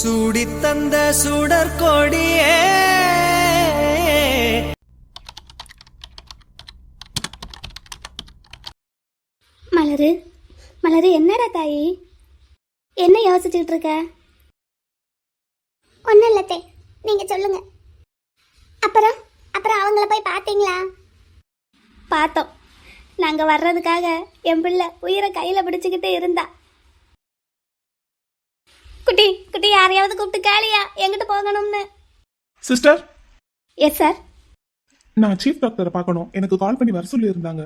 சூடித் தந்த சுடற்கொடியே மலரு மலரு என்னடா தாயி? என்ன யோசிச்சுட்டு இருக்க ஒன்றும் இல்லத்தே நீங்கள் சொல்லுங்க. அப்புறம் அப்புறம் அவங்கள போய் பார்த்தீங்களா? பார்த்தோம். நாங்க வர்றதுக்காக என் பிள்ளை உயிரை கையில பிடிச்சுக்கிட்டு இருந்தா. குட்டி குட்டி யாரையாவது கூப்பிட்டு கேளியா? எங்கிட்டு போகணும்னு. சிஸ்டர்? எஸ் சார் நான் சீஃப் டாக்டரை பார்க்கணும். எனக்கு கால் பண்ணி வர சொல்லி இருந்தாங்க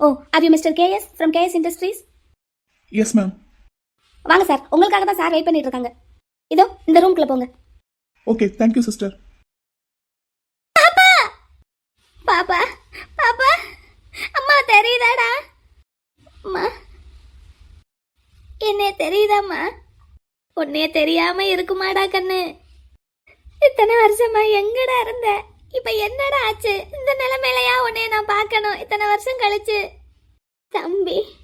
ஓ are you mister KS from KS industries yes ma'am வாங்க சார் உங்களுக்காக தான் சார் வெயிட் பண்ணிட்டு இருக்காங்க. இதோ இந்த ரூம்குள்ள போங்க. ஓகே தேங்க்யூ சிஸ்டர் பாப்பா பாப்பா! அம்மா தெரியுதாடா? அம்மா. என்னைய தெரியுதாம்மா? உன்னைய தெரியாம இருக்குமாடா கண்ணு. இத்தனை வருஷமா எங்கடா இருந்த? இப்ப என்னடா ஆச்சு? இந்த நிலைமையிலயா உன்னைய நான் பார்க்கணும். இத்தனை வருஷம் கழிச்சு. தம்பி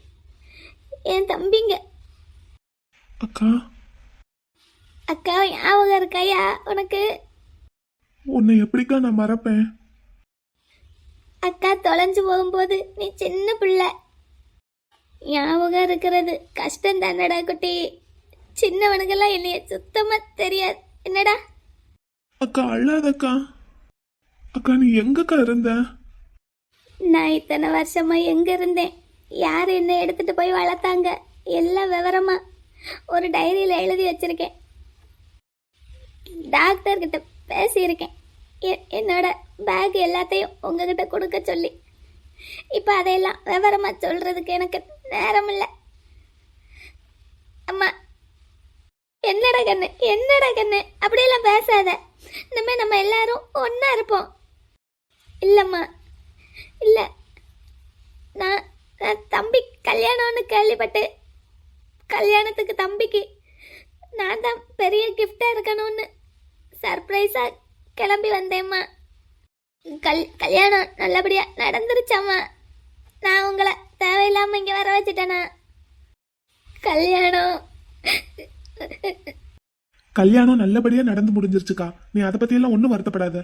என் தம்பிங்க. அக்கா. அக்கா ஞாபகம் இருக்காயா உனக்கு? உன்னை எப்படிக்கா நான் மறப்பேன்? அக்கா தொலைஞ்சு போகும்போது நீ சின்ன பிள்ளை. ஞாபகம் இருக்கிறது கஷ்டம் தானடா குட்டி. சின்னவனுக்கெல்லாம் என்னைய சுத்தமா தெரியாது. என்னடா? அக்கா அழாதக்கா. அக்கா நீ எங்கக்கா இருந்த? நான் இத்தனை வருஷமா எங்க இருந்தேன்? யார் என்ன எடுத்துட்டு போய் வளர்த்தாங்க? எல்லாம் விவரமா. ஒரு டைரியில எழுதி வச்சிருக்கேன். டாக்டர் கிட்ட பேசியிருக்கேன். என்னோட பேக் எல்லாத்தையும் உங்ககிட்ட கொடுக்க சொல்லி. இப்போ அதையெல்லாம் விவரமா சொல்றதுக்கு எனக்கு நேரம் இல்லை அம்மா என்னடா கண்ணு என்னடா கண்ணு? அப்படியெல்லாம் பேசாத. இனிமே நம்ம எல்லாரும் ஒன்றா இருப்போம். இல்லைம்மா. இல்லை. நான் நான் தம்பி கல்யாணம்னு கேள்விப்பட்டு கல்யாணத்துக்கு தம்பிக்கு நான் தான் பெரிய கிஃப்டாக இருக்கணும்னு சர்ப்ரைஸாக கிளம்பி வந்தேம்மா. கல் கல்யாணம் நல்லபடியாக நடந்துருச்சாம்மா. நான் உங்களை தேவையில்லாமல் இங்கே வர வச்சுட்டேனா. கல்யாணம் கல்யாணம் நல்லபடியா நடந்து முடிஞ்சிருச்சுக்கா. நீ அதை பத்தியெல்லாம் ஒன்றும் வருத்தப்படாத.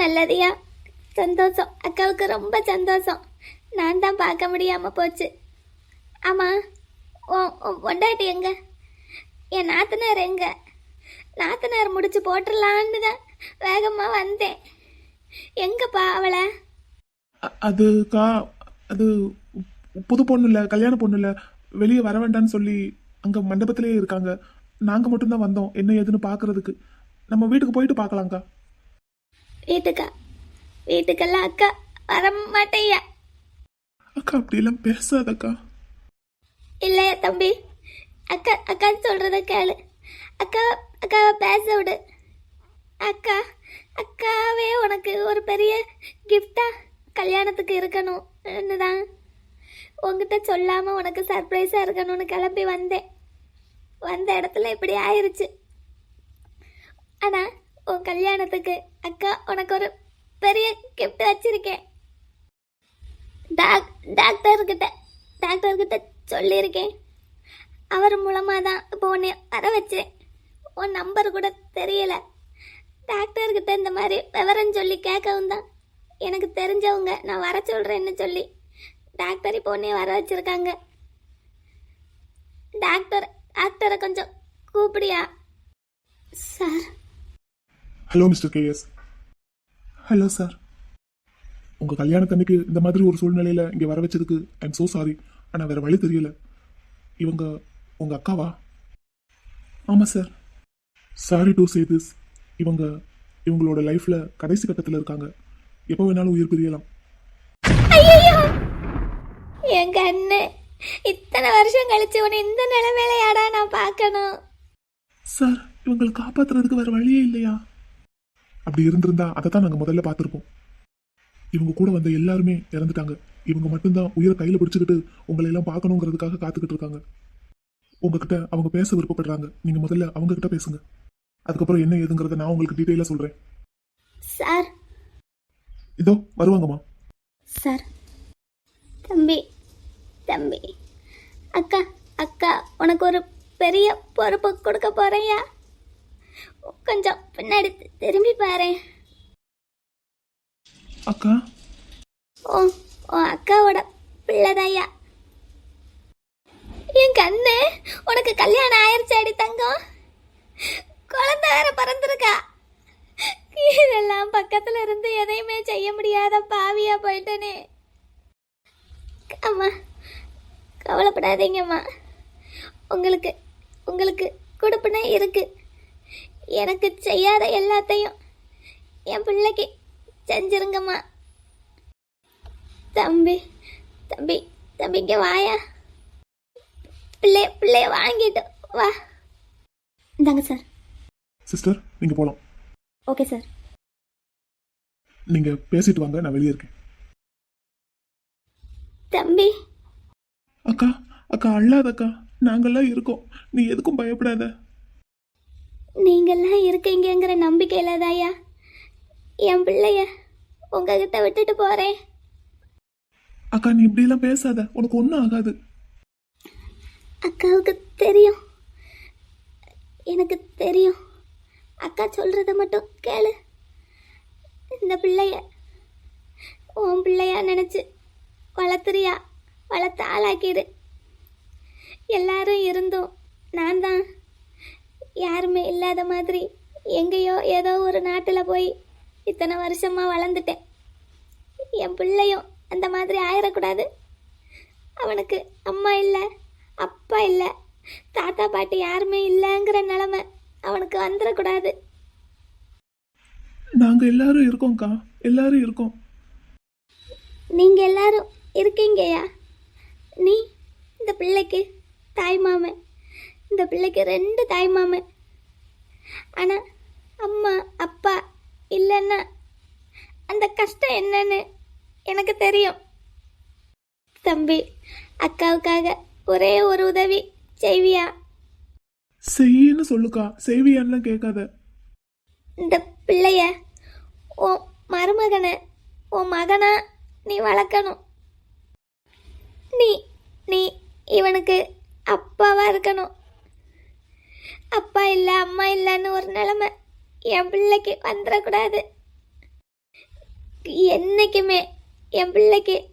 நல்லதியா? சந்தோஷம். அக்காவுக்கு ரொம்ப சந்தோஷம். நான் தான் பார்க்க முடியாம போச்சு. ஆமா பொண்டாட்டி எங்க? என் நாத்தனார் எங்க? நாத்தனார் முடிச்சு போட்டுடலான்னு தான் வேகமா வந்தேன். எங்கப்பா அவளை? அதுக்கா அது புது பொண்ணு இல்லை கல்யாண பொண்ணு இல்லை வெளியே வர வேண்டாம்னு சொல்லி அங்கே மண்டபத்திலேயே இருக்காங்க. நாங்கள் மட்டும்தான் வந்தோம். என்ன ஏதுன்னு பார்க்கறதுக்கு நம்ம வீட்டுக்கு போயிட்டு பார்க்கலாங்க்கா வீட்டுக்கா. வீட்டுக்கெல்லாம் அக்கா வர மாட்டேயா அக்கா அப்படியெல்லாம் பேசாதக்கா. இல்லையா தம்பி? அக்கா அக்கா சொல்றத கேளு. அக்கா அக்காவை பேச விடு. அக்கா அக்காவே உனக்கு ஒரு பெரிய கிஃப்டா கல்யாணத்துக்கு இருக்கணும். தான் உங்ககிட்ட சொல்லாம உனக்கு சர்ப்ரைஸா இருக்கணும்னு கிளம்பி வந்தேன். வந்த இடத்துல இப்படி ஆயிருச்சு. ஆனால் உன் கல்யாணத்துக்கு அக்கா உனக்கு ஒரு பெரிய கிஃப்ட் வச்சிருக்கேன். டாக் டாக்டர்கிட்ட டாக்டர்கிட்ட சொல்லியிருக்கேன். அவர் மூலமாக தான் இப்போ உன்னை வர வச்சேன். உன் நம்பர் கூட தெரியல. டாக்டர்கிட்ட இந்த மாதிரி விவரம் சொல்லி கேட்கவும் தான் எனக்கு தெரிஞ்சவங்க நான் வர சொல்கிறேன்னு சொல்லி டாக்டர் இப்போ உன்னை வர வச்சுருக்காங்க. டாக்டர் டாக்டரை கொஞ்சம் கூப்பிடியா? Sir. Hello mister KS hello sir. உங்கள் கல்யாணத்தன்னைக்கு இந்த மாதிரி ஒரு சூழ்நிலையில் இங்கே வர வச்சதுக்கு ஐம் so சாரி ஆனால் வேறு வழி தெரியல. இவங்க உங்கள் அக்காவா? ஆமாம் sir. Sorry to say this இவங்க இவங்களோட லைஃப்பில் கடைசி கட்டத்தில் இருக்காங்க. எப்போ வேணாலும் உயிர் பிரியலாம். என் கண்ணு இத்தனை வருஷம் கழிச்சு உன்னை இந்த நிலைமையிலையாடா நான் பார்க்கணும். சார் இவங்களை காப்பாத்துறதுக்கு வேற வழியே இல்லையா? அப்படி இருந்திருந்தா அதை தான் நாங்கள் முதல்ல பார்த்துருப்போம். இவங்க கூட வந்த எல்லாருமே இறந்துட்டாங்க. இவங்க மட்டும்தான் உயிரை கையில் பிடிச்சிக்கிட்டு உங்களை எல்லாம் பார்க்கணுங்கிறதுக்காக காத்துக்கிட்டு இருக்காங்க. உங்ககிட்ட அவங்க பேச விருப்பப்படுறாங்க. நீங்க முதல்ல அவங்க கிட்ட பேசுங்க. அதுக்கப்புறம் என்ன ஏதுங்கிறத நான் உங்களுக்கு டீட்டெயிலாக சொல்றேன். சார். இதோ வருவாங்கம்மா. சார். தம்பி தம்பி. அக்கா அக்கா உனக்கு ஒரு பெரிய பொறுப்பு கொடுக்க போறேன்யா. கொஞ்சம் பின்னாடி திரும்பி பாரு. அக்கா. ஓ உன் அக்காவோட பிள்ளைதாய்யா என் கண்ணு உனக்கு கல்யாணம் ஆயிருச்சாடி தங்கம். குழந்தை வேற பிறந்திருக்கா. இதெல்லாம் பக்கத்துல இருந்து எதையுமே செய்ய முடியாத பாவியா போயிட்டனே. அம்மா கவலைப்படாதீங்கம்மா. உங்களுக்கு உங்களுக்கு கொடுப்புனே இருக்கு. எனக்கு செய்யாத எல்லாத்தையும் என் பிள்ளைக்கு செஞ்சிருங்கம்மா. தம்பி தம்பி தம்பி இங்க வாயா. பிள்ளை பிள்ளைய வாங்கிட்டு வா. இந்தாங்க சார். சிஸ்டர் நீங்க போலாம். Okay sir. நீங்க பேசிட்டு வாங்க நான் வெளியே இருக்கேன். தம்பி அக்கா அக்கா அழாதக்கா. நாங்கெல்லாம் இருக்கோம். நீ எதுக்கும் பயப்படாத. நீங்கெல்லாம் இருக்கீங்கங்கிற நம்பிக்கையில தாயா என் பிள்ளைய உங்ககிட்ட விட்டுட்டு போறேன். அக்கா நீ இப்படியெல்லாம் பேசாத. உனக்கு ஒன்றும் ஆகாது. அக்காவுக்கு தெரியும். எனக்கு தெரியும். அக்கா சொல்றத மட்டும் கேளு. இந்த பிள்ளைய உன் பிள்ளையா நினைச்சு வளர்த்துறியா? வளர்த்து ஆளாக்கிடு எல்லாரும் இருந்தும். நான் தான். யாருமே இல்லாத மாதிரி எங்கேயோ ஏதோ ஒரு நாட்டில் போய் இத்தனை வருஷமா வளர்ந்துட்டேன். என் பிள்ளையும் அந்த மாதிரி ஆயிடக்கூடாது அவனுக்கு அம்மா இல்லை அப்பா இல்லை தாத்தா பாட்டி யாருமே இல்லைங்கிற நிலமை அவனுக்கு வந்துடக்கூடாது நாங்க எல்லாரும் இருக்கோம்க்கா. எல்லாரும் இருக்கோம். நீங்கள் எல்லாரும் இருக்கீங்கயா நீ இந்த பிள்ளைக்கு தாய் மாமன். இந்த பிள்ளைக்கு ரெண்டு தாய் மாமன். ஆனால் அம்மா அப்பா இல்லைன்னா அந்த கஷ்டம் என்னன்னு எனக்கு தெரியும். தம்பி அக்காவுக்காக ஒரே ஒரு உதவி செய்வியா? செய்யின்னு சொல்லுக்கா. செய்வியான்லாம் கேட்காத. இந்த பிள்ளைய உன் மருமகனை உன் மகனா நீ வளர்க்கணும். நீ நீ இவனுக்கு அப்பாவா இருக்கணும். அப்பா இல்லை அம்மா இல்லைன்னு ஒரு நிலைமை என் பிள்ளைக்கு வந்துடக்கூடாது. என்னைக்குமே என் பிள்ளைக்கு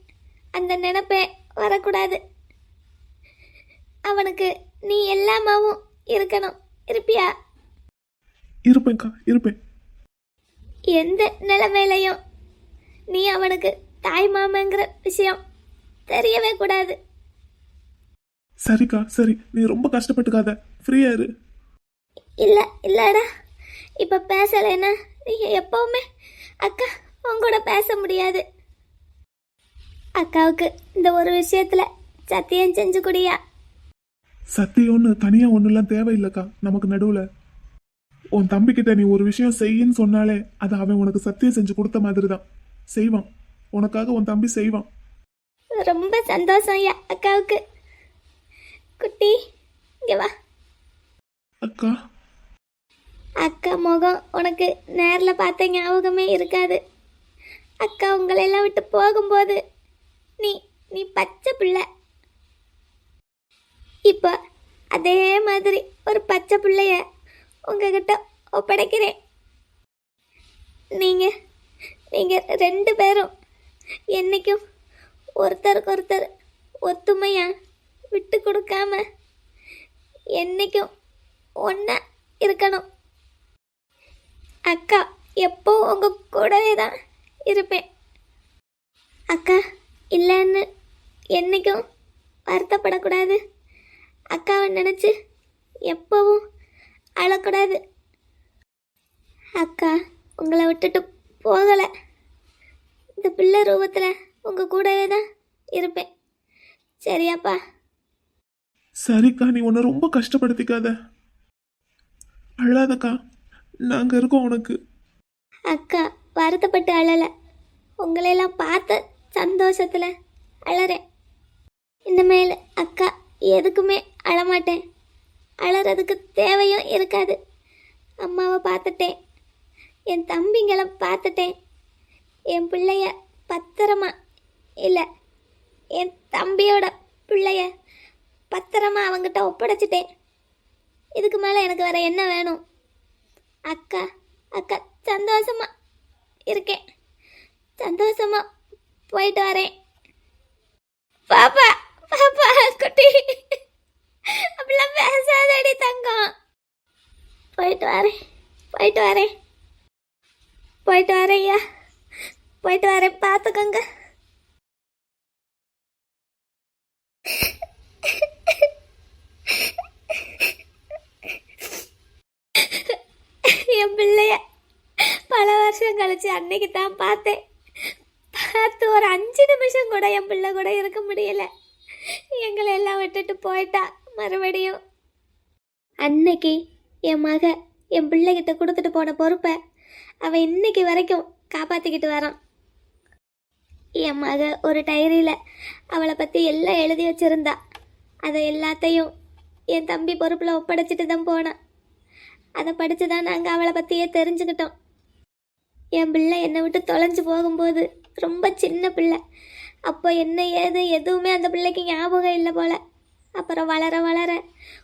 அந்த நினைப்பே வரக்கூடாது. அவனுக்கு நீ எல்லாமாவும் இருக்கணும். இருப்பியா? இருப்பேன்க்கா இருப்பேன். எந்த நிலைமையிலையும் நீ அவனுக்கு தாய் மாமங்கிற விஷயம் தெரியவே கூடாது. சரிக்கா சரி. நீ ரொம்ப கஷ்டப்பட்டுக்காத. ஃப்ரீயா இரு. இல்லை இல்லடா. இப்போ பேசலைன்னா நீங்கள் எப்பவுமே அக்கா உன் கூட பேச முடியாது. அக்காவுக்கு இந்த ஒரு விஷயத்தில் சத்தியம் செஞ்சு குடியா. சத்தியம்னு தனியா ஒண்ணுலாம் தேவையில்லைக்கா நமக்கு நடுவுல. உன் தம்பிக்கிட்ட நீ ஒரு விஷயம் செய்யின்னு சொன்னாலே அது அவன் உனக்கு சத்தியம் செஞ்சு கொடுத்த மாதிரி தான் செய்வான். உனக்காக உன் தம்பி செய்வான். ரொம்ப சந்தோஷம் ஐயா அக்காவுக்கு. குட்டி இங்கே வா. அக்கா. அக்கா முகம் உனக்கு நேரில் பார்த்த ஞாபகமே இருக்காது. அக்கா உங்களெல்லாம் விட்டு போகும்போது நீ நீ பச்சை பிள்ளை. இப்போ அதே மாதிரி ஒரு பச்சை பிள்ளைய உங்ககிட்ட ஒப்படைக்கிறேன். நீங்கள் நீங்கள் ரெண்டு பேரும் என்னைக்கும் ஒருத்தருக்கு ஒருத்தர் ஒத்துமையா விட்டு கொடுக்காம என்னைக்கும் ஒன்றா இருக்கணும். அக்கா எப்போ உங்கள் கூடவே தான் இருப்பேன். அக்கா இல்லைன்னு என்னைக்கும் வருத்தப்படக்கூடாது. அக்காவை நினச்சி எப்பவும் அழக்கூடாது. அக்கா உங்களை விட்டுட்டு போகலை. இந்த பிள்ளை ரூபத்தில் உங்கள் கூடவே தான் இருப்பேன். சரியாப்பா. சரிக்கா நீ உன்னை ரொம்ப கஷ்டப்படுத்திக்காத. அழாதக்கா நாங்க இருக்கோம் உனக்கு. அக்கா வருத்தப்பட்டு அழலை. உங்களையெல்லாம் பார்த்த சந்தோஷத்தில் அழறேன். இனிமேல் அக்கா எதுக்குமே அழமாட்டேன். அழறதுக்கு தேவையும் இருக்காது. அம்மாவை பார்த்துட்டேன். என் தம்பிங்களை பார்த்துட்டேன். என் பிள்ளைய பத்திரமா இல்லை. என் தம்பியோட பிள்ளைய பத்திரமா அவங்கிட்ட ஒப்படைச்சிட்டேன். இதுக்கு மேலே எனக்கு வேற என்ன வேணும்? அக்கா அக்கா சந்தோஷமா இருக்கேன். சந்தோஷமா போயிட்டு வரேன். பாப்பா பாப்பா குட்டி. அப்படிலாம் பேசாதடி தங்கம். போயிட்டு வரேன். போயிட்டு வரேன். போயிட்டு வரேன் ஐயா. போயிட்டு வரேன். பார்த்துக்கோங்க. என் பிள்ளைய பல வருஷம் கழிச்சு அன்னைக்கு தான் பார்த்தேன். பார்த்து ஒரு அஞ்சு நிமிஷம் கூட என் பிள்ளை கூட இருக்க முடியல. எங்களை எல்லாம் விட்டுட்டு போயிட்டா மறுபடியும். அன்னைக்கு என் மக என் பிள்ளைகிட்ட கொடுத்துட்டு போன பொறுப்பை அவன் இன்னைக்கு வரைக்கும் காப்பாற்றிக்கிட்டு வரான். என் மக ஒரு டைரியில் அவளை பற்றி எல்லாம் எழுதி வச்சுருந்தா. அதை எல்லாத்தையும் என் தம்பி பொறுப்பில் ஒப்படைச்சிட்டு தான் போனான். அதை படித்து தான் நாங்கள் அவளை பற்றியே தெரிஞ்சுக்கிட்டோம். என் பிள்ளை என்னை விட்டு தொலைஞ்சு போகும்போது ரொம்ப சின்ன பிள்ளை. அப்போ என்ன ஏது எதுவுமே அந்த பிள்ளைக்கு ஞாபகம் இல்லை போல. அப்புறம் வளர வளர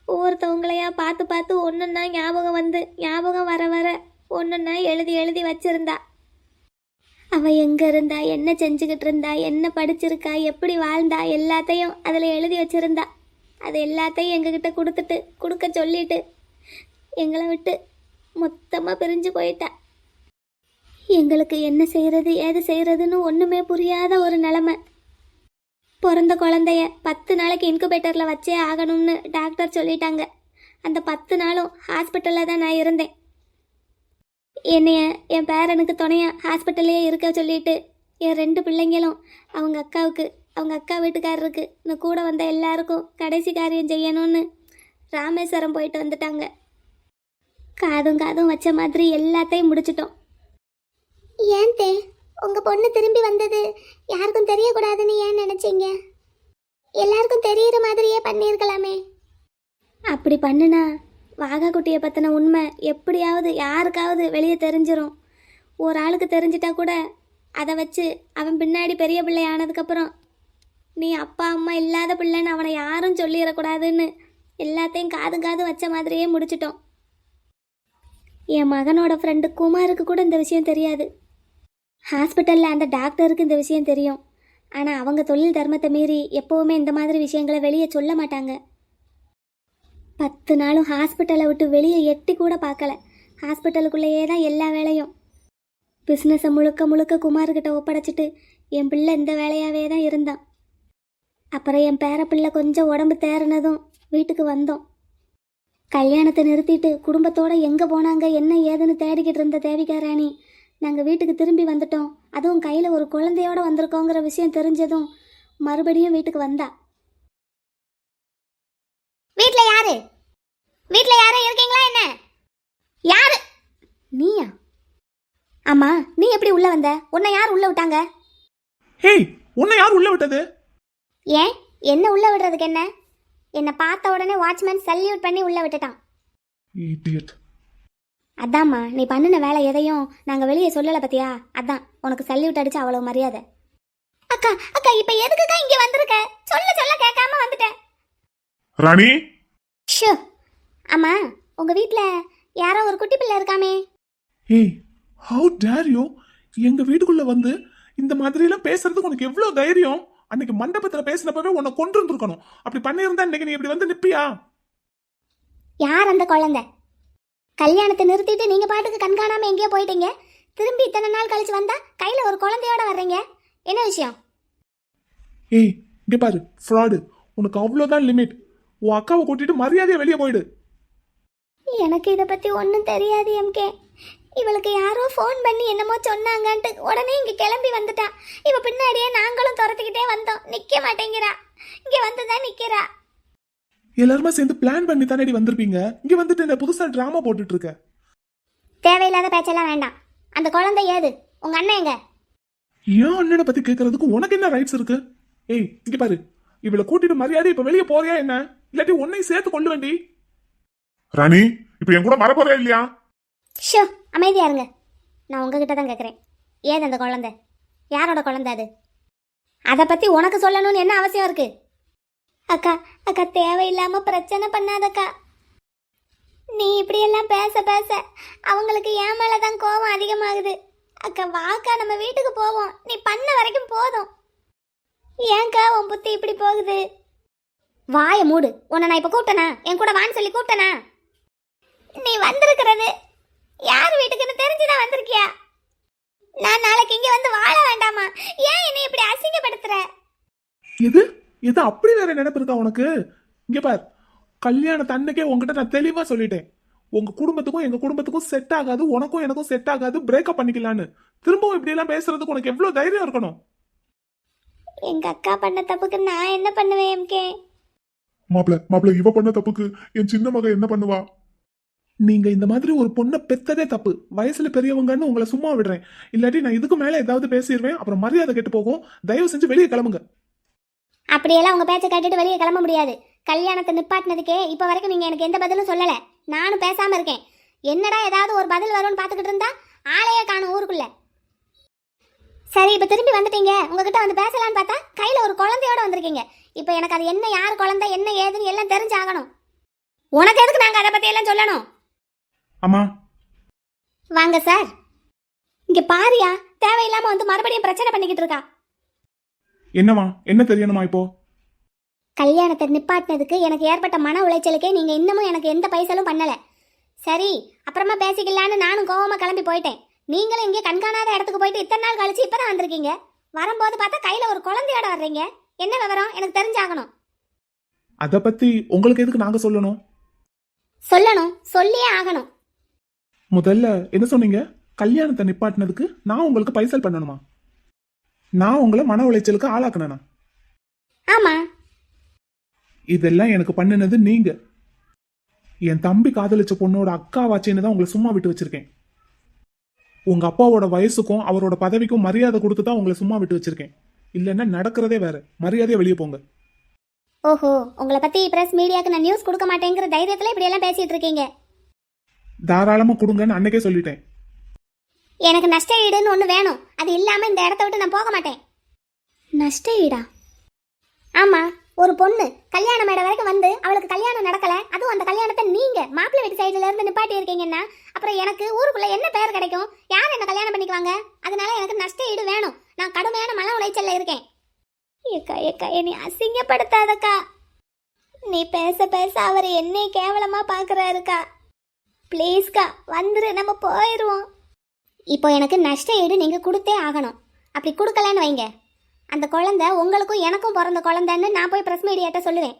ஒவ்வொருத்தவங்களையா பார்த்து பார்த்து ஒன்றுன்னா ஞாபகம் வந்து ஞாபகம் வர வர ஒன்றுன்னா எழுதி எழுதி வச்சுருந்தா. அவள் எங்கே இருந்தா என்ன செஞ்சுக்கிட்டு இருந்தா என்ன படிச்சிருக்கா எப்படி வாழ்ந்தா எல்லாத்தையும் அதில் எழுதி வச்சுருந்தா. அது எல்லாத்தையும் எங்ககிட்ட கொடுத்துட்டு கொடுக்க சொல்லிட்டு எங்களை விட்டு மொத்தமாக பிரிஞ்சு போயிட்டா. எங்களுக்கு என்ன செய்கிறது ஏது செய்கிறதுன்னு ஒன்றுமே புரியாத ஒரு நிலமை. பிறந்த குழந்தைய பத்து நாளைக்கு இன்குபேட்டரில் வச்சே ஆகணும்னு டாக்டர் சொல்லிட்டாங்க. அந்த பத்து நாளும் ஹாஸ்பிட்டலில் தான் நான் இருந்தேன். என்னைய என் பேரனுக்கு துணையா ஹாஸ்பிட்டல்லே இருக்க சொல்லிட்டு என் ரெண்டு பிள்ளைங்களும் அவங்க அக்காவுக்கு அவங்க அக்கா வீட்டுக்காரருக்கு இந்த கூட வந்த எல்லாருக்கும் கடைசி காரியம் செய்யணும்னு ராமேஸ்வரம் போயிட்டு வந்துட்டாங்க. காதும் காதும் வச்ச மாதிரி எல்லாத்தையும் முடிச்சிட்டோம். ஏன் தே உங்க பொண்ணு திரும்பி வந்தது யாருக்கும் தெரியக்கூடாதுன்னு ஏன் நினைச்சீங்க? எல்லாருக்கும் தெரியற மாதிரியே பண்ணியிருக்கலாமே. அப்படி பண்ணுனா வாகா குட்டியை பற்றின உண்மை எப்படியாவது யாருக்காவது வெளியே தெரிஞ்சிடும் ஒரு ஆளுக்கு தெரிஞ்சிட்டா கூட அதை வச்சு அவன் பின்னாடி பெரிய பிள்ளை ஆனதுக்கப்புறம் நீ அப்பா அம்மா இல்லாத பிள்ளைன்னு அவனை யாரும் சொல்லிடக்கூடாதுன்னு எல்லாத்தையும் காது காது வச்ச மாதிரியே முடிச்சிட்டோம். என் மகனோட ஃப்ரெண்டு குமாருக்கு கூட இந்த விஷயம் தெரியாது. ஹாஸ்பிட்டலில் அந்த டாக்டருக்கு இந்த விஷயம் தெரியும். ஆனால் அவங்க தொழில் தர்மத்தை மீறி எப்போவுமே இந்த மாதிரி விஷயங்களை வெளியே சொல்ல மாட்டாங்க. பத்து நாளும் ஹாஸ்பிட்டலை விட்டு வெளியே எட்டி கூட பார்க்கல. ஹாஸ்பிட்டலுக்குள்ளேயே தான் எல்லா வேலையும். பிஸ்னஸை முழுக்க முழுக்க குமார்கிட்ட ஒப்படைச்சிட்டு என் பிள்ளை இந்த வேலையாகவே தான் இருந்தான். அப்புறம் என் பேர பிள்ளை கொஞ்சம் உடம்பு தேறினதும் வீட்டுக்கு வந்தோம். கல்யாணத்தை நிறுத்திட்டு குடும்பத்தோடு எங்கே போனாங்க என்ன ஏதுன்னு தேடிக்கிட்டு இருந்த தேவிகா ராணி நாங்கள் வீட்டுக்கு திரும்பி வந்துட்டோம். அதுவும் கையில் ஒரு குழந்தையோட வந்திருக்கோங்கிற விஷயம் தெரிஞ்சதும் மறுபடியும் வீட்டுக்கு வந்தா. வீட்ல யாரு? வீட்ல யாரும் இருக்கீங்களா என்ன? யாரு? நீயா? ஆமா நீ எப்படி உள்ள வந்த? உன்னை யார் உள்ள விட்டாங்க? ஹேய் உன்னை யார் உள்ள விட்டது? ஏன்? என்ன உள்ள விடுறதுக்கு என்ன? என்னை பார்த்த உடனே வாட்ச்மேன் சல்யூட் பண்ணி உள்ள விட்டுட்டான். இடியட் அதாம்மா நீ பண்ணின வேலை எதையும் நாங்கள் வெளியே சொல்லலை பத்தியா? அதான் உனக்கு சல்யூட் அடிச்சு அவ்வளவு மரியாதை. அக்கா அக்கா இப்ப எதுக்குக்கா இங்க வந்திருக்க? சொல்ல சொல்ல கேட்காம வந்துட்டேன். ராணி? ஷோ. ஆமா உங்க வீட்ல யாரோ ஒரு குட்டி பிள்ளை இருக்காமே. ஏய் ஹவு டேர் யூ எங்க வீட்டுக்குள்ள வந்து இந்த மாதிரி எல்லாம் பேசுறதுக்கு உனக்கு எவ்வளவு தைரியம்? அன்னைக்கு மண்டபத்துல பேசினப்பவே உன்னை கொண்டு இருந்திருக்கணும் அப்படி பண்ணியிருந்தா இன்னைக்கு நீ இப்படி வந்து நிப்பியா? யார் அந்த குழந்தை? கல்யாணத்தை நிறுத்திட்டு நீங்க பாட்டுக்கு கண்காணாம எங்கேயோ போயிட்டீங்க. திரும்பி இத்தனை நாள் கழிச்சு வந்தா கையில ஒரு குழந்தையோட வர்றீங்க. என்ன விஷயம்? ஏய் இங்க பாரு ஃப்ராடு உனக்கு அவ்வளவுதான் லிமிட் உன் அக்காவை கூட்டிட்டு மரியாதையா வெளியே போயிடு. எனக்கு இதை பத்தி ஒன்றும் தெரியாது எம்கே. இவளுக்கு யாரோ ஃபோன் பண்ணி என்னமோ சொன்னாங்கன்ட்டு உடனே இங்க கிளம்பி வந்துட்டா. இவ பின்னாடியே நாங்களும் துரத்திக்கிட்டே வந்தோம். நிக்க மாட்டேங்கிறா. இங்க வந்துதான் நிக்கிறா. எல்லாருமே சேர்ந்து பிளான் பண்ணி தானடி வந்திருப்பீங்க? இங்க வந்துட்டு இந்த புதுசா டிராமா போட்டுட்டு இருக்க தேவையில்லாத பேச்செல்லாம் வேண்டாம். அந்த குழந்தை ஏது? உங்க அண்ணன் எங்க? ஏன் அண்ணனை பத்தி கேட்கறதுக்கு உனக்கு என்ன ரைட்ஸ் இருக்கு? ஏய் இங்க பாரு. இவளை கூட்டிட்டு மரியாதை இப்ப வெளியே போறியா என்ன? இல்லாட்டி உன்னையும் சேர்த்து கொண்டு வேண்டி. ராணி இப்ப என் கூட வர போறியா இல்லையா? ஷோ அமைதியா இருங்க. நான் உங்ககிட்ட தான் கேட்குறேன் ஏது அந்த குழந்தை? யாரோட குழந்தை அது? அதை பத்தி உனக்கு சொல்லணும்னு என்ன அவசியம் இருக்கு? அக்கா அக்கா தேவையில்லாம பிரச்சனை பண்ணாதக்கா. நீ இப்படியெல்லாம் பேச பேச அவங்களுக்கு என் மேல தான் கோபம் அதிகமாகுது. அக்கா வாக்கா நம்ம வீட்டுக்கு போவோம். நீ பண்ண வரைக்கும் போதும். ஏன்க்கா உன் புத்தி இப்படி போகுது? வாய மூடு. உன்னை நான் இப்ப கூப்பிட்டனா? என் கூட வான்னு சொல்லி கூப்பிட்டனா? நீ வந்திருக்கிறது. யார் வீட்டுக்குன்னு தெரிஞ்சுதான் வந்திருக்கியா? நான் நாளைக்கு இங்க வந்து வாழ வேண்டாமா? ஏன் என்னை இப்படி அசிங்கப்படுத்துற? எது? எது அப்படி வேற நினைப்பு இருக்கா உனக்கு? இங்க பார். கல்யாணத்து அன்னைக்கே உங்ககிட்ட நான் தெளிவா சொல்லிட்டேன். உங்க குடும்பத்துக்கும் எங்க குடும்பத்துக்கும் செட் ஆகாது உனக்கும் எனக்கும் செட் ஆகாது பிரேக்கப் பண்ணிக்கலான்னு. திரும்பவும் இப்படி எல்லாம் பேசுறதுக்கு உனக்கு எவ்வளவு தைரியம் இருக்கணும்? எங்க அக்கா பண்ண தப்புக்கு நான் என்ன பண்ணுவேன் எம்கே? மாப்பிள மாப்பிள இவ பண்ண தப்புக்கு என் சின்ன மக என்ன பண்ணுவா? நீங்க இந்த மாதிரி ஒரு பொண்ணை பெத்ததே தப்பு. வயசுல பெரியவங்கன்னு உங்களை சும்மா விடுறேன். இல்லாட்டி நான் இதுக்கு மேல ஏதாவது பேசிடுவேன் அப்புறம் மரியாதை கெட்டு போகும். தயவு செஞ்சு வெளியே கிளம்புங்க. அப்படியெல்லாம் உங்க பேச்சை கேட்டுட்டு வெளியே கிளம்ப முடியாது. கல்யாணத்தை நிப்பாட்டினதுக்கே இப்போ வரைக்கும் நீங்க எனக்கு எந்த பதிலும் சொல்லல. நானும் பேசாம இருக்கேன். என்னடா ஏதாவது ஒரு பதில் வரும்னு பார்த்துக்கிட்டு இருந்தா ஆளையே காணும் ஊருக்குள்ள. சரி இப்போ திரும்பி வந்துட்டீங்க. உங்ககிட்ட வந்து பேசலாம்னு பார்த்தா கையில ஒரு குழந்தையோட வந்திருக்கீங்க. இப்போ எனக்கு அது என்ன யார் குழந்தை என்ன ஏதுன்னு எல்லாம் தெரிஞ்சாகணும். உனக்கு எதுக்கு நாங்க அதை பத்தி எல்லாம் சொல்லணும்? அம்மா. வாங்க சார் இங்க பாரியா தேவையில்லாம வந்து மறுபடியும் பிரச்சனை பண்ணிக்கிட்டு இருக்கா. என்னம்மா என்ன தெரியணுமா இப்போ? கல்யாணத்தை நிப்பாட்டினதுக்கு எனக்கு ஏற்பட்ட மன உளைச்சலுக்கே நீங்க இன்னமும் எனக்கு எந்த பைசலும் பண்ணல. சரி அப்புறமா பேசிக்கலான்னு நானும் கோவமா கிளம்பி போயிட்டேன். நீங்களும் இங்கே கண்காணாத இடத்துக்கு போயிட்டு இத்தனை நாள் கழிச்சு இப்பதான் வந்திருக்கீங்க. வரும்போது பார்த்தா கையில ஒரு குழந்தையோட வர்றீங்க. என்ன விவரம்? எனக்கு தெரிஞ்சாகணும். அத பத்தி உங்களுக்கு எதுக்கு நாங்க சொல்லணும்? சொல்லணும். சொல்லியே ஆகணும். முதல்ல என்ன சொன்னீங்க? கல்யாணத்தை நிப்பாட்டினதுக்கு நான் உங்களுக்கு பைசல் பண்ணணுமா? நான் உங்களை மன உளைச்சலுக்கு ஆளாக்குனேனா? ஆமா. இதெல்லாம் எனக்கு பண்ணினது நீங்க. என் தம்பி காதலிச்ச பொண்ணோட அக்கா வாச்சின்னு தான் உங்களை சும்மா விட்டு வச்சிருக்கேன். உங்க அப்பாவோட வயசுக்கும் அவரோட பதவிக்கும் மரியாதை கொடுத்து தான் உங்களை சும்மா விட்டு வச்சிருக்கேன். இல்லைன்னா நடக்கிறதே வேற. மரியாதையா வெளியே போங்க. ஓஹோ உங்களை பத்தி பிரஸ் மீடியாக்கு நான் நியூஸ் கொடுக்க மாட்டேங்கிற தைரியத்துல இப்படி எல்லாம் பேசிட்டு இருக்கீங்க. தாராளமா கொடுங்கன்னு அன்னைக்கே சொல்லிட்டேன். எனக்கு நஷ்ட ஈடுன்னு ஒன்று வேணும். அது இல்லாமல் இந்த இடத்த விட்டு நான் போக மாட்டேன். நஷ்ட ஈடா? ஆமாம் ஒரு பொண்ணு கல்யாண மேடை வரைக்கும் வந்து அவளுக்கு கல்யாணம் நடக்கல. அதுவும் அந்த கல்யாணத்தை நீங்க மாப்பிள்ளை வீட்டு சைடுல இருந்து நிப்பாட்டி இருக்கீங்கன்னா அப்புறம் எனக்கு ஊருக்குள்ள என்ன பேர் கிடைக்கும்? யார் என்ன கல்யாணம் பண்ணிக்குவாங்க? அதனால எனக்கு நஷ்ட ஈடு வேணும். நான் கடுமையான மன உளைச்சல்ல இருக்கேன். ஏக்கா ஏக்கா என்னை அசிங்கப்படுத்தாதக்கா. நீ பேச பேச அவர் என்னை கேவலமா பாக்குறாருக்கா. ப்ளீஸ்க்கா வந்துரு நம்ம போயிடுவோம் இப்போ எனக்கு நஷ்ட ஈடு நீங்கள் கொடுத்தே ஆகணும். அப்படி கொடுக்கலன்னு வைங்க. அந்த குழந்தை உங்களுக்கும் எனக்கும் பிறந்த குழந்தைன்னு நான் போய் ப்ரெஸ் மீடியாட்ட சொல்லுவேன்.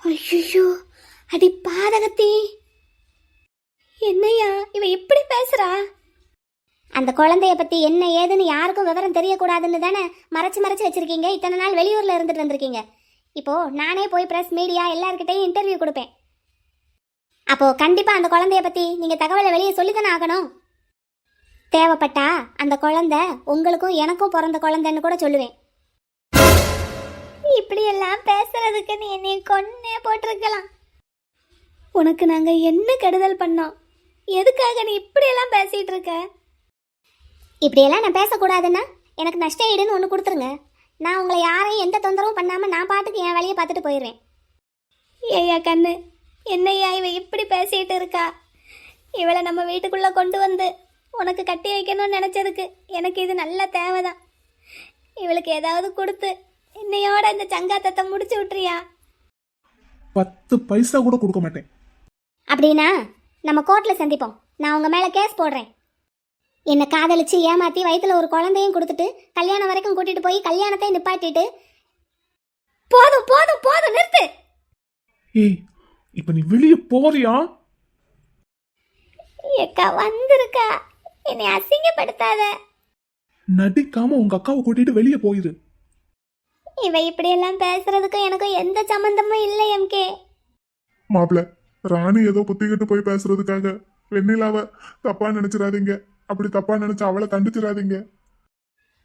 ஐயோ அடி பாதகத்தி. என்னையா இவ இப்படி பேசுறா? அந்த குழந்தைய பத்தி என்ன ஏதுன்னு யாருக்கும் விவரம் தெரியக்கூடாதுன்னு தானே மறைச்சு மறைச்சு வச்சிருக்கீங்க? இத்தனை நாள் வெளியூர்ல இருந்துட்டு வந்திருக்கீங்க. இப்போ நானே போய் பிரஸ் மீடியா எல்லாருக்கிட்டையும் இன்டர்வியூ கொடுப்பேன். அப்போ கண்டிப்பா அந்த குழந்தைய பத்தி நீங்க தகவலை வெளியே சொல்லித்தானே ஆகணும். தேவைப்பட்டா அந்த குழந்தை உங்களுக்கும் எனக்கும் பிறந்த குழந்தைன்னு கூட சொல்லுவேன். இப்படி எல்லாம் பேசுறதுக்கு நீ என்னை கொன்னே போட்டிருக்கலாம். உனக்கு நாங்க என்ன கெடுதல் பண்ணோம்? எதுக்காக நீ இப்படி எல்லாம் பேசிட்டு இருக்க? இப்படியெல்லாம் நான் பேசக்கூடாதுன்னா எனக்கு நஷ்ட ஈடுன்னு ஒன்று கொடுத்துருங்க. நான் உங்களை யாரையும் எந்த தொந்தரவும் பண்ணாம நான் பாட்டுக்கு என் வேலையை பார்த்துட்டு போயிடுவேன். ஏய்யா கண்ணு என்னையா இவ இப்படி பேசிட்டு இருக்கா? இவளை நம்ம வீட்டுக்குள்ள கொண்டு வந்து உனக்கு கட்டி வைக்கணும்னு நினைச்சதுக்கு எனக்கு இது நல்ல தேவைதான். இவளுக்கு ஏதாவது கொடுத்து என்னையோட இந்த சங்காத்தத்தை முடிச்சு விட்டுறியா? பத்து பைசா கூட கொடுக்க மாட்டேன். அப்படின்னா நம்ம கோர்ட்ல சந்திப்போம். நான் உங்க மேல கேஸ் போடுறேன். என்னை காதலிச்சு ஏமாத்தி வயித்துல ஒரு குழந்தையும் கொடுத்துட்டு கல்யாணம் வரைக்கும் கூட்டிட்டு போய் கல்யாணத்தை நிப்பாட்டிட்டு. போதும் போதும் போதும் நிறுத்து. ஏய் இப்ப நீ வெளியே போறியா? ஏக்கா வந்திருக்கா. என்னை அசிங்கப்படுத்தாத. நடிக்காம உங்க அக்காவை கூட்டிட்டு வெளியே போயிரு. இவ இப்படியெல்லாம் பேசுறதுக்கும் எனக்கும் எந்த சம்மந்தமும் இல்லை எம்கே மாப்பிள ராணி ஏதோ புத்திக்கிட்டு போய் பேசுறதுக்காக வெண்ணிலாவ தப்பா நினைச்சிடாதீங்க. அப்படி தப்பா நினைச்சு அவளை கண்டிச்சிடாதீங்க.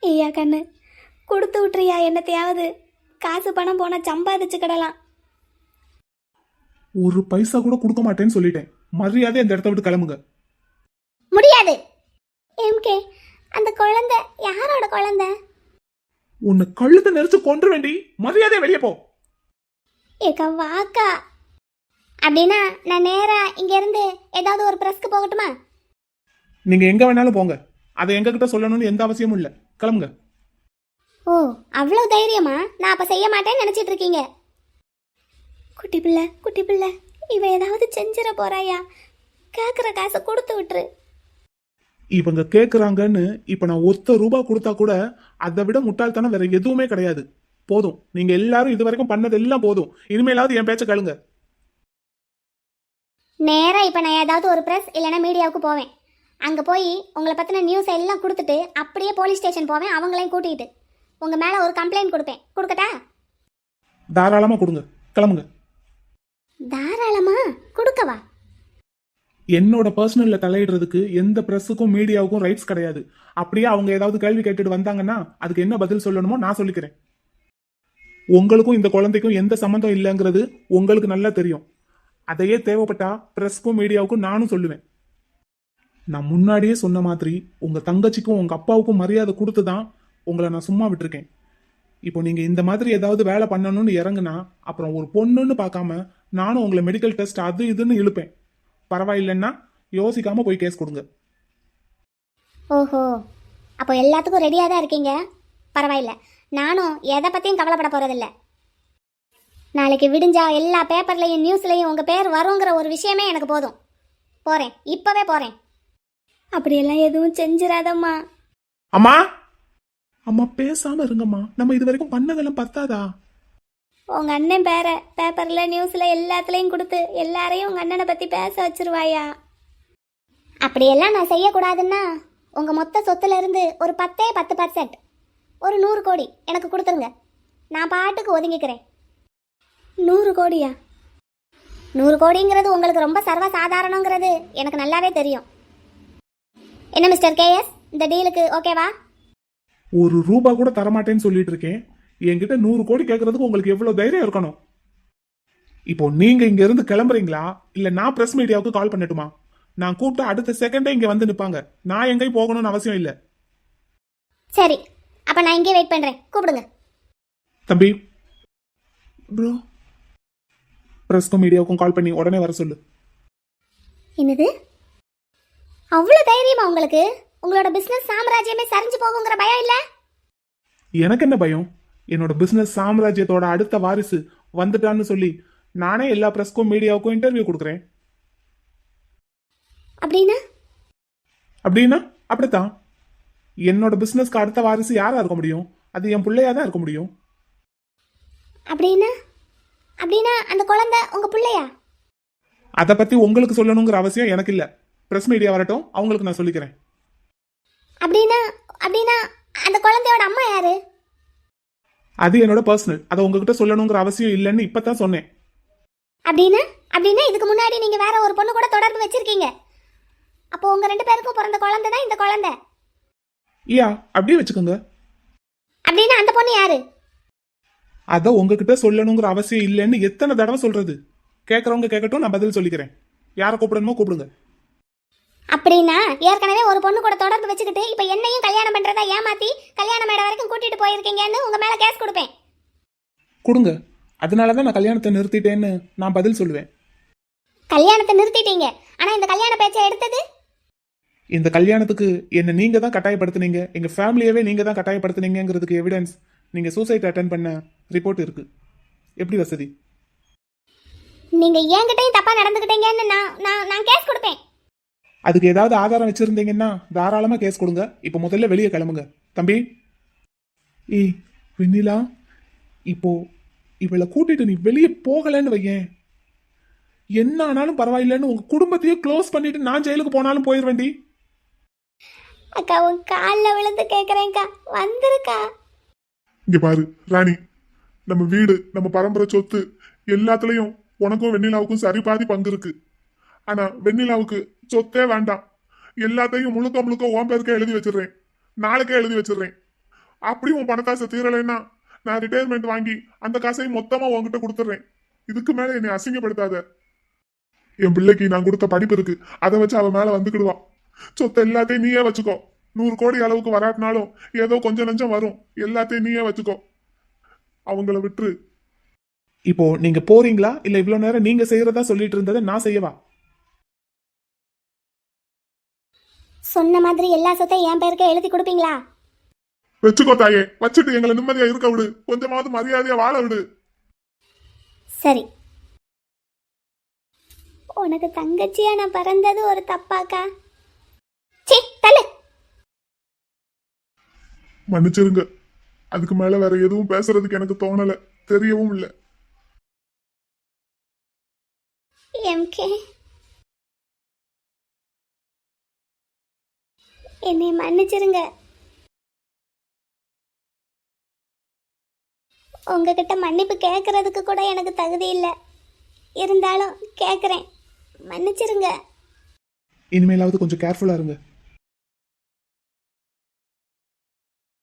ஐயா கண்ணு கொடுத்து விட்டுறியா என்னத்தையாவது? காசு பணம் போனால் சம்பாதிச்சுக்கிடலாம் ஒரு பைசா கூட கொடுக்க மாட்டேன்னு சொல்லிட்டேன். மரியாதை இந்த இடத்த விட்டு கிளம்புங்க. முடியாது. எம்கே அந்த குழந்தை யாரோட குழந்தை? உன்னை கழுத்தை நெரிச்சு கொன்று வேண்டி மரியாதை வெளியே போ. ஏக்கா வாக்கா. அப்படின்னா நான் நேரா இங்க இருந்து ஏதாவது ஒரு பிரஸ்க்கு போகட்டுமா? நீங்க எங்க வேணாலும் போங்க. அதை எங்ககிட்ட சொல்லணும்னு எந்த அவசியமும் இல்லை. கிளம்புங்க. ஓ அவ்வளோ தைரியமா? நான் அப்ப செய்ய மாட்டேன்னு நினைச்சிட்டு இருக்கீங்க. குட்டி பிள்ளை குட்டி பிள்ளை இவ ஏதாவது செஞ்சிட போறாயா? கேட்குற காசை கொடுத்து விட்டுரு. இவங்க கேக்குறாங்கன்னு இப்ப நான் ஒத்த ரூபா கொடுத்தா கூட அதை விட முட்டாள்தனம் வேற எதுவுமே கிடையாது. போதும். நீங்க எல்லாரும் இது வரைக்கும் பண்ணது எல்லாம் போதும். இனிமேலாவது என் பேச்ச கேளுங்க. நேரா இப்ப நான் ஏதாவது ஒரு பிரஸ் இல்லைன்னா மீடியாவுக்கு போவேன். அங்க போய் உங்களை பத்தின நியூஸ் எல்லாம் கொடுத்துட்டு அப்படியே போலீஸ் ஸ்டேஷன் போவேன் அவங்களையும் கூட்டிகிட்டு உங்க மேல ஒரு கம்ப்ளைண்ட் கொடுப்பேன். கொடுக்கட்டா? தாராளமா கொடுங்க. கிளம்புங்க. தாராளமா? கொடுக்கவா? என்னோட பர்சனல்ல தலையிடுறதுக்கு எந்த பிரஸுக்கும் மீடியாவுக்கும் ரைட்ஸ் கிடையாது. அப்படியே அவங்க ஏதாவது கேள்வி கேட்டுட்டு வந்தாங்கன்னா அதுக்கு என்ன பதில் சொல்லணுமோ நான் சொல்லிக்கிறேன். உங்களுக்கும் இந்த குழந்தைக்கும் எந்த சம்மந்தம் இல்லைங்கிறது உங்களுக்கு நல்லா தெரியும். அதையே தேவைப்பட்டா பிரஸ்க்கும் மீடியாவுக்கும் நானும் சொல்லுவேன். நான் முன்னாடியே சொன்ன மாதிரி உங்கள் தங்கச்சிக்கும் உங்கள் அப்பாவுக்கும் மரியாதை கொடுத்து தான் உங்களை நான் சும்மா விட்டுருக்கேன். இப்போ நீங்கள் இந்த மாதிரி ஏதாவது வேலை பண்ணணும்னு இறங்குனா அப்புறம் ஒரு பொண்ணுன்னு பார்க்காம நானும் உங்களை மெடிக்கல் டெஸ்ட் அது இதுன்னு இழுப்பேன். பரவாயில்லைன்னா யோசிக்காம போய் கேஸ் கொடுங்க. ஓஹோ. அப்போ எல்லாத்துக்கும் ரெடியாக தான் இருக்கீங்க? பரவாயில்ல. நானும் எதை பற்றியும் கவலைப்பட போகிறதில்ல நாளைக்கு விடிஞ்சா எல்லா பேப்பர்லையும் நியூஸ்லையும் உங்கள் பேர் வருங்கிற ஒரு விஷயமே எனக்கு போதும். போகிறேன் இப்போவே போகிறேன் அப்படியெல்லாம் எதுவும் செஞ்சிடாதம்மா அம்மா! அம்மா பேசாம இருங்கம்மா. நம்ம இது வரைக்கும் பண்ணதெல்லாம் பத்தாதா? உங்க அண்ணன் பேர பேப்பர்ல நியூஸ்ல எல்லாத்துலயும் கொடுத்து எல்லாரையும் உங்க அண்ணனை பத்தி பேச வச்சிருவாயா? அப்படியெல்லாம் நான் செய்யக்கூடாதுன்னா உங்கள் மொத்த சொத்துல இருந்து ஒரு பத்தே பத்து பர்சன்ட் ஒரு நூறு கோடி எனக்கு கொடுத்துருங்க. நான் பாட்டுக்கு ஒதுங்கிக்கிறேன். நூறு கோடியா? நூறு கோடிங்கிறது உங்களுக்கு ரொம்ப சர்வ சாதாரணங்கிறது எனக்கு நல்லாவே தெரியும். என்ன மிஸ்டர் கேஎஸ் இந்த டீலுக்கு ஓகேவா ஒரு ரூபா கூட தரமாட்டேன்னு சொல்லிட்டு இருக்கேன் என்கிட்ட நூறு கோடி கேட்கறதுக்கு உங்களுக்கு எவ்வளவு தைரியம் இருக்கணும்? இப்போ நீங்க இங்க இருந்து கிளம்புறீங்களா? இல்ல நான் பிரஸ் மீடியாவுக்கு கால் பண்ணட்டுமா? நான் கூப்பிட்டு அடுத்த செகண்டே இங்க வந்து நிப்பாங்க. நான் எங்கேயும் போகணும்னு அவசியம் இல்ல. சரி அப்போ நான் இங்கே வெயிட் பண்ணுறேன் கூப்பிடுங்க. தம்பி. ப்ரோ பிரஸ்க்கும் மீடியாவுக்கும் கால் பண்ணி உடனே வர சொல்லு. என்னது? அவ்வளோ தைரியமா உங்களுக்கு? உங்களோட பிஸ்னஸ் சாம்ராஜ்யமே சரிஞ்சு போகுங்கிற பயம் இல்லை? எனக்கு என்ன பயம்? என்னோட பிசினஸ் சாம்ராஜ்யத்தோட அடுத்த வாரிசு வந்துட்டான்னு சொல்லி நானே எல்லா பிரஸ்க்கும் மீடியாவுக்கும் இன்டர்வியூ கொடுக்குறேன். அப்படின்னா? அப்படின்னா அப்படித்தான். என்னோட பிசினஸ்க்கு அடுத்த வாரிசு யாரா இருக்க முடியும்? அது என் பிள்ளையா தான் இருக்க முடியும். அப்படின்னா? அப்படின்னா அந்த குழந்தை உங்கள் பிள்ளையா? அதை பத்தி உங்களுக்கு சொல்லணுங்கிற அவசியம் எனக்கு இல்ல. பிரஸ் மீடியா வரட்டும். அவங்களுக்கு நான் சொல்லிக்கிறேன். அப்படின்னா அப்படின்னா அந்த குழந்தையோட அம்மா யாரு? அது என்னோட பர்சனல் அதை உங்ககிட்ட சொல்லணுங்கிற அவசியம் இல்லைன்னு இப்பதான் சொன்னேன். அப்படின்னா அப்படின்னா இதுக்கு முன்னாடி நீங்க வேற ஒரு பொண்ணு கூட தொடர்பு வச்சிருக்கீங்க. அப்போ உங்க ரெண்டு பேருக்கும் பிறந்த குழந்தை தான் இந்த குழந்தை. யா அப்படியே வச்சுக்கோங்க. அப்படின்னா அந்த பொண்ணு யாரு? அதை உங்ககிட்ட சொல்லணுங்கிற அவசியம் இல்லைன்னு எத்தனை தடவை சொல்றது? கேட்கறவங்க கேட்கட்டும் நான் பதில் சொல்லிக்கிறேன். யாரை கூப்பிடணுமோ கூப்பிடுங்க. அப்படின்னா ஏற்கனவே ஒரு பொண்ணு கூட தொடர்பு வச்சுக்கிட்டு இப்போ என்னையும் கல்யாணம் பண்றதா ஏமாத்தி கல்யாண மேடை வரைக்கும் கூட்டிட்டு போயிருக்கீங்கன்னு உங்க மேல கேஸ் கொடுப்பேன். கொடுங்க. அதனால தான் நான் கல்யாணத்தை நிறுத்திட்டேன்னு நான் பதில் சொல்லுவேன். கல்யாணத்தை நிறுத்திட்டீங்க. ஆனா இந்த கல்யாண பேச்சை எடுத்தது? இந்த கல்யாணத்துக்கு என்ன நீங்க தான் கட்டாயப்படுத்துனீங்க. எங்க ஃபேமிலியவே நீங்க தான் கட்டாயப்படுத்துனீங்கிறதுக்கு எவிடன்ஸ் நீங்க சூசைட் அட்டன் பண்ண ரிப்போர்ட் இருக்கு. எப்படி வசதி? நீங்க என்கிட்டயும் தப்பா நடந்துக்கிட்டீங்கன்னு நான் நான் நான் கேஸ் கொடுப்பேன். அதுக்கு ஏதாவது ஆதாரம் வச்சிருந்தீங்கன்னா தாராளமா கேஸ் கொடுங்க. இப்போ முதல்ல வெளியே கிளம்புங்க. தம்பி. ஏய் வெண்ணிலா இப்போ இவளை கூட்டிட்டு நீ வெளியே போகலன்னு வையேன். என்ன ஆனாலும் பரவாயில்லைன்னு உங்க குடும்பத்தையே க்ளோஸ் பண்ணிட்டு நான் ஜெயிலுக்கு போனாலும் போயிடுவேண்டி அக்கா உன் காலில் விழுந்து கேட்குறேன்க்கா வந்துருக்கா. இங்க பாரு ராணி. நம்ம வீடு நம்ம பரம்பரை சொத்து எல்லாத்துலயும் உனக்கும் வெண்ணிலாவுக்கும் சரி பாதி பங்கு இருக்கு. ஆனா வெண்ணிலாவுக்கு சொத்தே வேண்டாம். எல்லாத்தையும் முழுக்க முழுக்க உன் பேருக்கே எழுதி வச்சிடுறேன். நாளைக்கே எழுதி வச்சிடுறேன். அப்படியும் உன் பணத்தாசை தீரலைன்னா நான் ரிட்டையர்மெண்ட் வாங்கி அந்த காசையும் மொத்தமா உன்கிட்ட கொடுத்துட்றேன். இதுக்கு மேல என்னை அசிங்கப்படுத்தாத. என் பிள்ளைக்கு நான் கொடுத்த படிப்பு இருக்கு. அதை வச்சு அவன் மேல வந்துக்கிடுவான். சொத்தை எல்லாத்தையும் நீயே வச்சுக்கோ. நூறு கோடி அளவுக்கு வராட்டினாலும் ஏதோ கொஞ்சம் நஞ்சம் வரும். எல்லாத்தையும் நீயே வச்சுக்கோ. அவங்கள விட்டுரு. இப்போ நீங்க போறீங்களா? இல்ல இவ்வளவு நேரம் நீங்க செய்யறதா சொல்லிட்டு இருந்ததை நான் செய்யவா? சொன்ன மாதிரி எல்லா சொத்தையும் என் பேருக்கு எழுதி கொடுப்பீங்களா? வச்சுக்கோ தாயே வச்சுட்டு எங்களை நிம்மதியா இருக்க விடு. கொஞ்சமாவது மரியாதையா வாழ விடு. சரி. உனக்கு தங்கச்சியா நான் பிறந்தது ஒரு தப்பாக்கா? சீ தள்ளு. மன்னிச்சிருங்க. அதுக்கு மேல வேற எதுவும் பேசுறதுக்கு எனக்கு தோணல. தெரியவும் இல்ல. எம்கே என்னை மன்னிச்சிருங்க. உங்ககிட்ட மன்னிப்பு கேட்கறதுக்கு கூட எனக்கு தகுதி இல்லை. இருந்தாலும் கேட்குறேன். மன்னிச்சிருங்க. இனிமேலாவது கொஞ்சம் கேர்ஃபுல்லாக இருங்க.